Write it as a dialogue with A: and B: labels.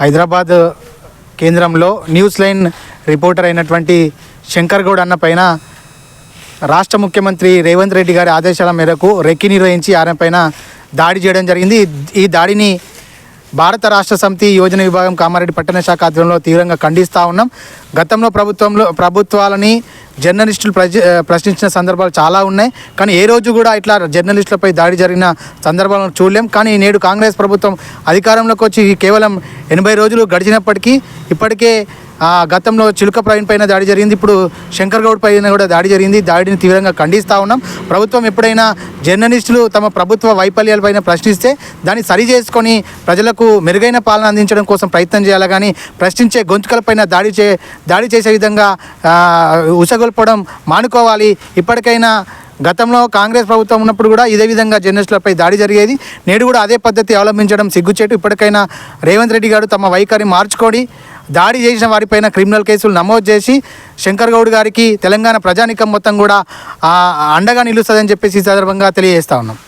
A: హైదరాబాద్ కేంద్రంలో news line reporter అయినటువంటి శంకర్ గౌడ్ అన్న పైన రాష్ట్ర ముఖ్యమంత్రి రేవంత్ రెడ్డి గారి ఆదేశాల మేరకు రెక్కి నిర్వహించి ఆయన పైన దాడి చేయడం జరిగింది. ఈ దాడిని భారత రాష్ట్ర సమితి యోజన విభాగం కామారెడ్డి పట్టణ శాఖ ఆధ్వర్యంలో తీవ్రంగా ఖండిస్తూ ఉన్నాం. గతంలో ప్రభుత్వంలో ప్రభుత్వాలని జర్నలిస్టులు ప్రజ ప్రశ్నించిన సందర్భాలు చాలా ఉన్నాయి. కానీ ఏ రోజు కూడా ఇట్లా జర్నలిస్టులపై దాడి జరిగిన సందర్భాలను చూడలేం. కానీ నేడు కాంగ్రెస్ ప్రభుత్వం అధికారంలోకి వచ్చి కేవలం ఎనభై రోజులు గడిచినప్పటికీ ఇప్పటికే గతంలో చిలుక ప్రవీణ్ పైన దాడి జరిగింది. ఇప్పుడు శంకర్ గౌడ్ పైన కూడా దాడి జరిగింది. దాడిని తీవ్రంగా ఖండిస్తూ ఉన్నాం. ప్రభుత్వం ఎప్పుడైనా జర్నలిస్టులు తమ ప్రభుత్వ వైఫల్యాలపైన ప్రశ్నిస్తే దాన్ని సరి చేసుకొని ప్రజలకు మెరుగైన పాలన అందించడం కోసం ప్రయత్నం చేయాలి కానీ ప్రశ్నించే గొంతుకలపైన దాడి చే దాడి చేసే విధంగా ఉసగొల్పడం మానుకోవాలి. ఇప్పటికైనా గతంలో కాంగ్రెస్ ప్రభుత్వం ఉన్నప్పుడు కూడా ఇదే విధంగా జర్నలిస్టులపై దాడి జరిగేది. నేడు కూడా అదే పద్ధతి అవలంబించడం సిగ్గుచేటు. ఇప్పటికైనా రేవంత్ రెడ్డి గారు తమ వైఖరి మార్చుకొని దాడి చేసిన వారిపైన క్రిమినల్ కేసులు నమోదు చేసి శంకర్ గౌడ్ గారికి తెలంగాణ ప్రజానికం మొత్తం కూడా అండగా నిలుస్తుందని చెప్పేసి ఈ సందర్భంగా తెలియజేస్తా ఉన్నాం.